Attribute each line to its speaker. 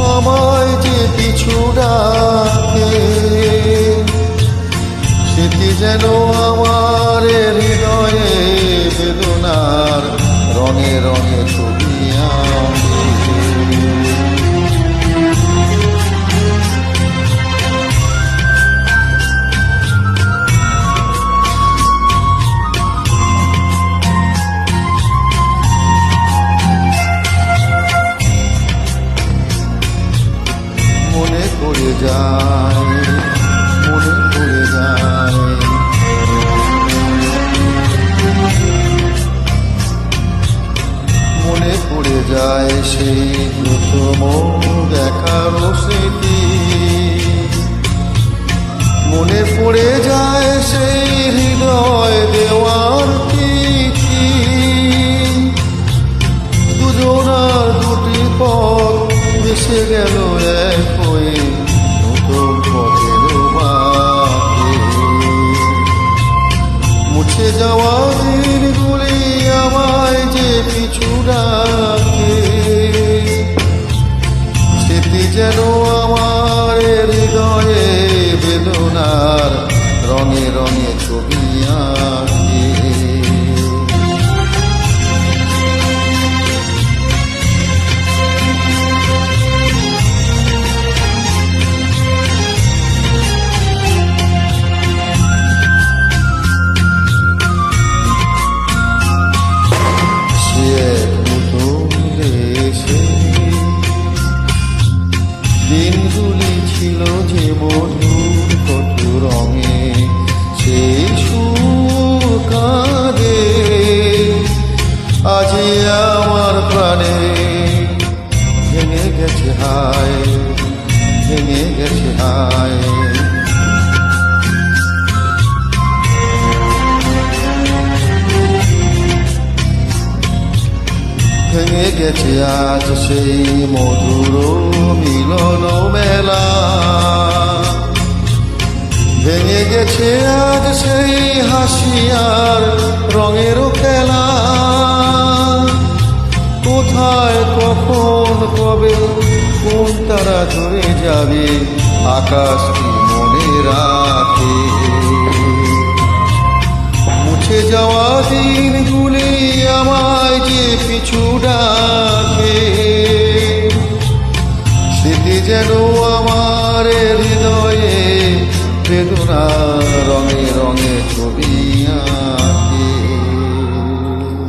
Speaker 1: সময় যে পিছু ডাকে সেটি যেন আমার পড়ে যায়, মনে পড়ে যায়। মনে পড়ে যায় সেই প্রথম দেখার স্মৃতি। মনে পড়ে যায় সেই হৃদয় দেওয়ার তিথি দুজনার দুটি পথ ভেসে গেল এক হয়ে ভেঙে গেছে হায়। ভেঙে গেছে আজ সেই মধুর মিলন মেলা। ভেঙে গেছে আজ সেই হাসিয়ার রঙের খেলা। কোথায়, কখন, কবে কোন তারা ধরে যাবে? আকাশ কি মনে রাখে। মুছে যাওয়া দিনগুলি আমায় যে পিছু ডাকে। স্মৃতি যেন আমার হৃদয়ে বেদনা রঙে রঙে ছবি